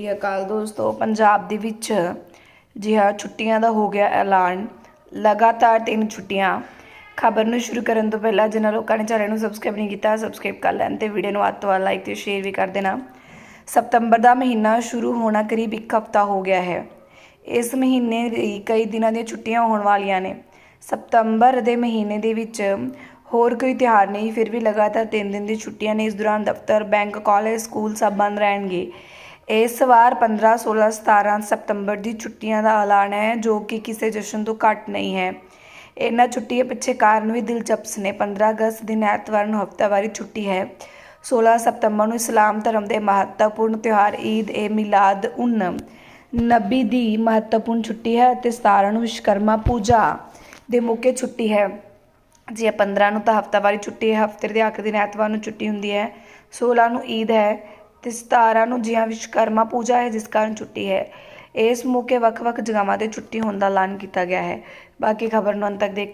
ਸ੍ਰੀ ਅਕਾਲ ਦੋਸਤੋ, ਪੰਜਾਬ ਦੇ ਵਿੱਚ ਜੀ ਹਾਂ ਛੁੱਟੀਆਂ ਦਾ ਹੋ ਗਿਆ ਐਲਾਨ। ਲਗਾਤਾਰ ਤਿੰਨ ਛੁੱਟੀਆਂ। ਖਬਰ ਨੂੰ ਸ਼ੁਰੂ ਕਰਨ ਤੋਂ ਪਹਿਲਾਂ ਜਿਨ੍ਹਾਂ ਲੋਕਾਂ ਨੇ ਚੈਨਲ ਨੂੰ ਸਬਸਕ੍ਰਾਈਬ ਨਹੀਂ ਕੀਤਾ ਸਬਸਕ੍ਰਾਈਬ ਕਰ ਲੈਣ ਤੇ ਵੀਡੀਓ ਨੂੰ ਵੱਧ ਤੋਂ ਵੱਧ ਲਾਈਕ ਤੇ ਸ਼ੇਅਰ ਵੀ ਕਰ ਦੇਣਾ। ਸਤੰਬਰ ਦਾ ਮਹੀਨਾ ਸ਼ੁਰੂ ਹੋਣਾ ਕਰੀਬ ਇੱਕ ਹਫ਼ਤਾ ਹੋ ਗਿਆ ਹੈ। ਇਸ ਮਹੀਨੇ ਦੀ ਕਈ ਦਿਨਾਂ ਦੀਆਂ ਛੁੱਟੀਆਂ ਹੋਣ ਵਾਲੀਆਂ ਨੇ। ਸਤੰਬਰ ਦੇ ਮਹੀਨੇ ਦੇ ਵਿੱਚ ਹੋਰ ਕੋਈ ਤਿਉਹਾਰ ਨਹੀਂ, ਫਿਰ ਵੀ ਲਗਾਤਾਰ 3 ਦਿਨ ਦੀ ਛੁੱਟੀਆਂ ਨੇ। ਇਸ ਦੌਰਾਨ ਦਫ਼ਤਰ, ਬੈਂਕ, ਕਾਲਜ, ਸਕੂਲ ਸਭ ਬੰਦ ਰਹਿਣਗੇ। ਇਸ ਵਾਰ 15 16 17 ਸਤੰਬਰ ਦੀ ਛੁੱਟੀਆਂ ਦਾ ਐਲਾਨ ਹੈ, ਜੋ ਕਿ ਕਿਸੇ ਜਸ਼ਨ ਤੋਂ ਘੱਟ ਨਹੀਂ ਹੈ। ਇਹਨਾਂ ਛੁੱਟੀਆਂ ਪਿੱਛੇ ਕਾਰਨ ਵੀ ਦਿਲਚਸਪ ਨੇ। 15 ਅਗਸਤ ਦਿਨ ਐਤਵਾਰ ਨੂੰ ਹਫ਼ਤਾਵਾਰੀ ਛੁੱਟੀ ਹੈ। 16 ਸਤੰਬਰ ਨੂੰ ਇਸਲਾਮ ਧਰਮ ਦੇ ਮਹੱਤਵਪੂਰਨ ਤਿਉਹਾਰ ਈਦ ਏ ਮਿਲਾਦ ਉਨ ਨਬੀ ਦੀ ਮਹੱਤਵਪੂਰਨ ਛੁੱਟੀ ਹੈ ਅਤੇ 17 ਨੂੰ ਵਿਸ਼ਵਕਰਮਾ ਪੂਜਾ ਦੇ ਮੌਕੇ ਛੁੱਟੀ ਹੈ। ਜੇ ਇਹ 15 ਨੂੰ ਤਾਂ ਹਫ਼ਤਾਵਾਰੀ ਛੁੱਟੀ ਹੈ, ਹਫ਼ਤੇ ਦੇ ਆਖਰੀ ਦਿਨ ਐਤਵਾਰ ਨੂੰ ਛੁੱਟੀ ਹੁੰਦੀ ਹੈ। 16 ਨੂੰ ਈਦ ਹੈ। ਤੇ 17 ਨੂੰ ਜੀ ਹਾਂ ਵਿਸ਼ਵਕਰਮਾ ਪੂਜਾ ਹੈ, ਜਿਸ ਕਾਰਨ ਛੁੱਟੀ ਹੈ। ਇਸ ਮੌਕੇ ਵੱਖ-ਵੱਖ ਜਗ੍ਹਾਵਾਂ ਤੇ ਛੁੱਟੀ ਹੋਣ ਦਾ ਐਲਾਨ ਕੀਤਾ ਗਿਆ ਹੈ। ਬਾਕੀ ਖਬਰ ਨੂੰ ਅੰਤ ਤੱਕ ਦੇਖ